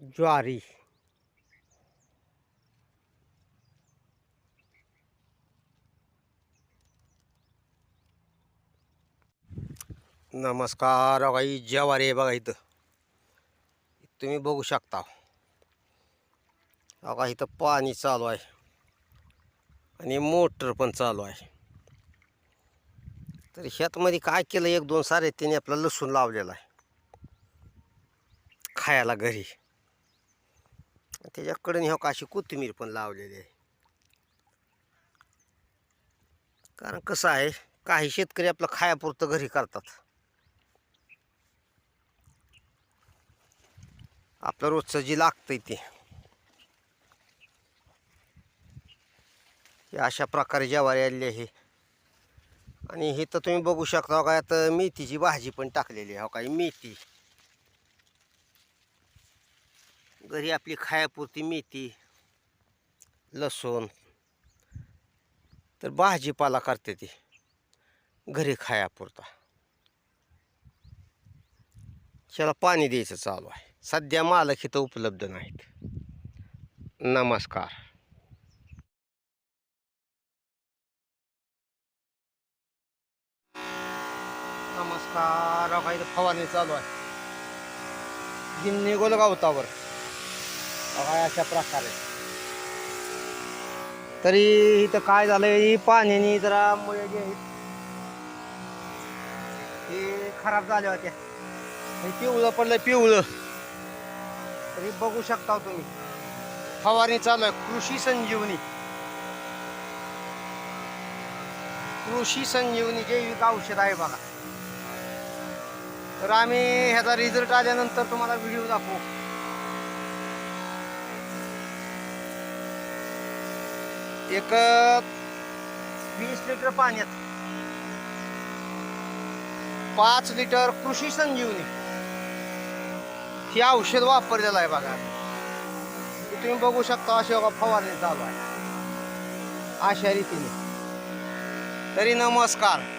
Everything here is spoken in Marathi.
ज्वारी. नमस्कार बघा ज्वारी आहे बघा इथं. तुम्ही बघू शकता. बघा इथं पाणी चालू आहे. आणि मोटर पण चालू आहे. तर शेतमध्ये काय केलं एक दोन सारे त्याने आपला लसूण लावलेला आहे. खायला घरी. त्याच्याकडून हो काशी कोथिंबीर पण लावलेली आहे. कारण कसं आहे काही शेतकरी आपलं खायापुरतं घरी करतात. आपलं रोजचं जे लागतंय ते. अशा प्रकारे ज्वारी आलेली आहे. आणि हे तर तुम्ही बघू शकता हो का आता मेथीची भाजी पण टाकलेली आहे हो मेथी. घरी आपली खायापुरती मेथी लसूण तर भाजीपाला करते ती. घरी खायापुरता. त्याला पाणी द्यायचं चालू आहे. सध्या मालक इथं उपलब्ध नाहीत. नमस्कार. नमस्कार. फवारणी चालू आहे. गिन्नी गोलगावतावर बघा अशा प्रकारे. तरी इथं काय झालंय ही पाण्याने जरा मुळे जे आहेत हे खराब झाल्या होत्या. हे पिवळं पडलं पिवळं. तरी बघू शकता हो तुम्ही. फवारणी चालू आहे कृषी संजीवनी. कृषी संजीवनी जैविक औषध आहे बघा. तर आम्ही ह्याचा रिझल्ट आल्यानंतर तुम्हाला व्हिडिओ दाखवू. एक वीस लिटर पाण्यात. पाच लिटर कृषी संजीवनी. हे औषध वापरलेलं आहे बघा. हे तुम्ही बघू शकता अशी बघा फवारणी चालू आहे. अशा रीतीने. तरी नमस्कार.